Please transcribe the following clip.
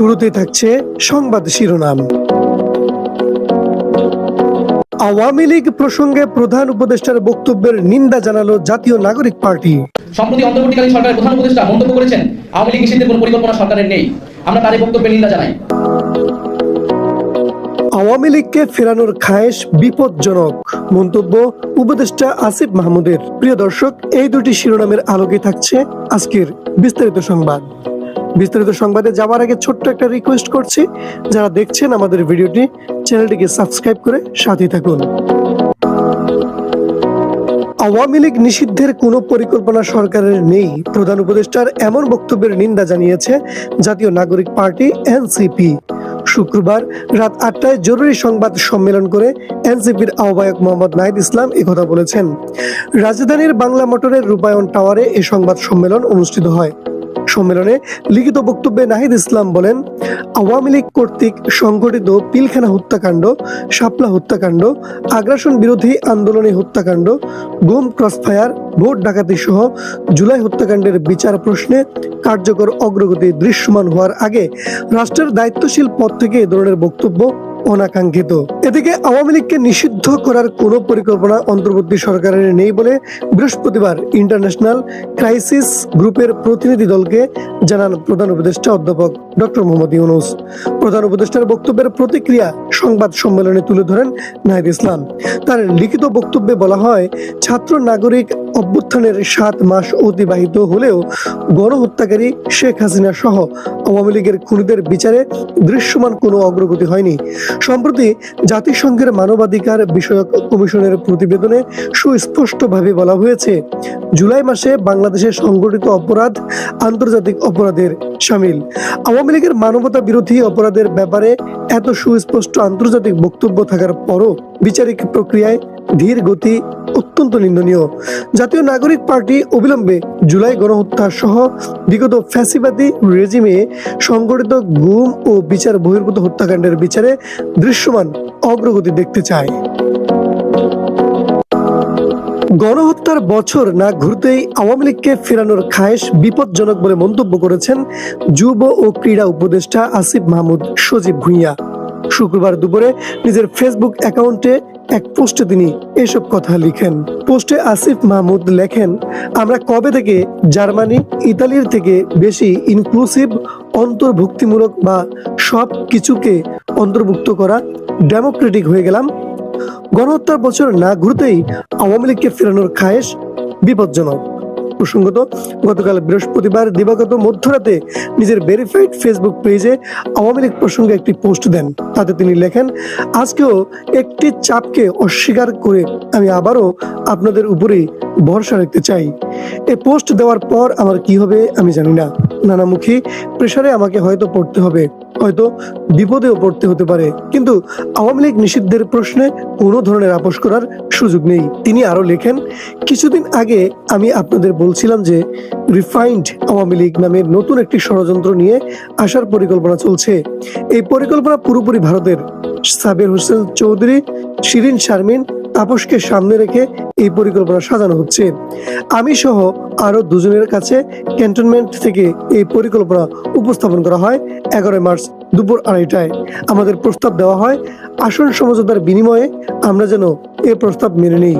শুরুতেই থাকছে সংবাদ শিরোনাম। আওয়ামী লীগ প্রসঙ্গে প্রধান উপদেষ্টার বক্তব্যের নিন্দা জানালো জাতীয় নাগরিক পার্টি। সম্প্রতি অন্তর্বর্তীকালীন সরকারের প্রধান উপদেষ্টা মন্তব্য করেছেন আওয়ামী লীগ নিষিদ্ধের কোনো পরিকল্পনা সরকারের নেই। আমরা তার এই বক্তব্যের নিন্দা জানাই। আওয়ামী লীগকে ফেরানোর খায়েশ বিপজ্জনক মন্তব্য উপদেষ্টা আসিফ মাহমুদের। প্রিয় দর্শক এই দুটি শিরোনামের আলোকে থাকছে আজকের বিস্তারিত সংবাদ। বিস্তারিত সংবাদে যাওয়ার আগে ছোট্ট একটা রিকোয়েস্ট করছি। যারা দেখছেন আমাদের ভিডিওটি, চ্যানেলটিকে সাবস্ক্রাইব করে সাথে থাকুন। আওয়ামী লীগ নিষিদ্ধের কোনো পরিকল্পনা সরকারের নেই, প্রধান উপদেষ্টার এমন বক্তব্যের নিন্দা জানিয়েছে জাতীয় নাগরিক পার্টি এনসিপি। শুক্রবার রাত আটটায় জরুরি সংবাদ সম্মেলন করে এনসিপির আহ্বায়ক মোহাম্মদ নাহিদ ইসলাম কথা বলেছেন। রাজধানীর বাংলা মোটরের রূপায়ণ টাওয়ারে এ সংবাদ সম্মেলন অনুষ্ঠিত হয়। সম্মেলনে লিখিত বক্তব্যে নাহিদ ইসলাম বলেন, আওয়ামী লীগ কর্তৃক সংগঠিত পিলখানা হত্যাকাণ্ড, শাপলা হত্যাকাণ্ড, আগ্রাসন বিরোধী আন্দোলনী হত্যাকাণ্ড, গুম ক্রসফায়ার, ভোট ডাকাতি সহ জুলাই হত্যাকাণ্ডের বিচার প্রশ্নে কার্যকর অগ্রগতি দৃশ্যমান হওয়ার আগে রাষ্ট্রের দায়িত্বশীল পদ থেকে এ ধরনের বক্তব্য অনাকাঙ্ক্ষিত। এদিকে আওয়ামী লীগকে নিষিদ্ধ করার কোনো পরিকল্পনা অন্তর্বর্তী সরকারের নেই বলে বৃহস্পতিবার ইন্টারন্যাশনাল ক্রাইসিস গ্রুপের প্রতিনিধি দলকে জানান প্রধান উপদেষ্টা অধ্যাপক ডক্টর মোহাম্মদ ইউনুস। প্রধান উপদেষ্টার বক্তব্যের প্রতিক্রিয়া সংবাদ সম্মেলনে তুলে ধরেন নাহিদ ইসলাম। তার লিখিত বক্তব্যে বলা হয়, ছাত্র নাগরিক অভ্যুত্থানের সাত মাস অতিবাহিত হলেও গণহত্যাকারী শেখ হাসিনা সহ আওয়ামী লীগের খুনিদের বিচারে দৃশ্যমান কোনো অগ্রগতি হয়নি। সম্প্রতি জাতিসংঘের মানবাধিকার বিষয়ক কমিশনের প্রতিবেদনে সুস্পষ্টভাবে বলা হয়েছে, জুলাই মাসে বাংলাদেশে সংগঠিত অপরাধ আন্তর্জাতিক অপরাধের সামিল। আওয়ামী লীগের মানবতা বিরোধী অপরাধের ব্যাপারে এত সুস্পষ্ট আন্তর্জাতিক বক্তব্য থাকার পরও বিচারিক প্রক্রিয়ায় ধীর গতি অত্যন্ত নিন্দনীয়। জাতীয় নাগরিক পার্টি অবিলম্বে জুলাই গণহত্যা সহ বিগত ফ্যাসিবাদী রেজিমে সংগঠিত গুম ও বিচার বহির্ভূত হত্যাকাণ্ডের বিচারে দৃশ্যমান অগ্রগতি দেখতে চায়। গণহত্যার বছর না ঘুরতেই আওয়ামী লীগকে ফেরানোর খায়েশ বিপজ্জনক বলে মন্তব্য করেছেন যুব ও ক্রীড়া উপদেষ্টা আসিফ মাহমুদ সজীব ভুঁইয়া। শুক্রবার দুপুরে নিজের ফেসবুক অ্যাকাউন্টে এক পোস্টে তিনি এসব কথা লিখেন। পোস্টে আসিফ মাহমুদ লেখেন, আমরা কবে থেকে জার্মানি, ইতালির থেকে বেশি ইনক্লুসিভ অন্তর্ভুক্তিমূলক বা সব কিছুকে অন্তর্ভুক্ত করা ডেমোক্রেটিক হয়ে গেলাম? গণহত্যার বছর না ঘুরতেই আওয়ামী লীগকে ফেরানোর খায়েশ বিপজ্জনক। প্রসঙ্গত, গতকাল বৃহস্পতিবার দিবাগত মধ্যরাতে নিজের ভেরিফাইড ফেসবুক পেজে আওয়ামী লীগ প্রসঙ্গে একটি পোস্ট দেন। তাতে তিনি লেখেন, আজকেও একটি চাপকে অস্বীকার করে আমি আবারও আপনাদের উপরেই ভরসা রাখতে চাই। এই পোস্ট দেওয়ার পর আমার কি হবে আমি জানি না। নানামুখী প্রেসারে আমাকে হয়তো পড়তে হবে, হয়তো বিপদেও পড়তে হতে পারে। কিন্তু আওয়ামী লীগ নিষিদ্ধের প্রশ্নে কোনো ধরনের আপোষ করার সুযোগ নেই। তিনি আরও লেখেন, কিছুদিন আগে আমি আপনাদের বলছিলাম যে রিফাইন্ড আওয়ামী লীগ নামের নতুন একটি ষড়যন্ত্র নিয়ে আসার পরিকল্পনা চলছে। এই পরিকল্পনা পুরোপুরি ভারতের সাবের হোসেন চৌধুরী, শিরিন শারমিন তাপসকে সামনে রেখে এই পরিকল্পনা সাজানো হচ্ছে। আমি সহ আরও দুজনের কাছে ক্যান্টনমেন্ট থেকে এই পরিকল্পনা উপস্থাপন করা হয় এগারোই মার্চ দুপুর আড়াইটায়। আমাদের প্রস্তাব দেওয়া হয়, আসন সমঝোতার বিনিময়ে আমরা যেন এ প্রস্তাব মেনে নিই।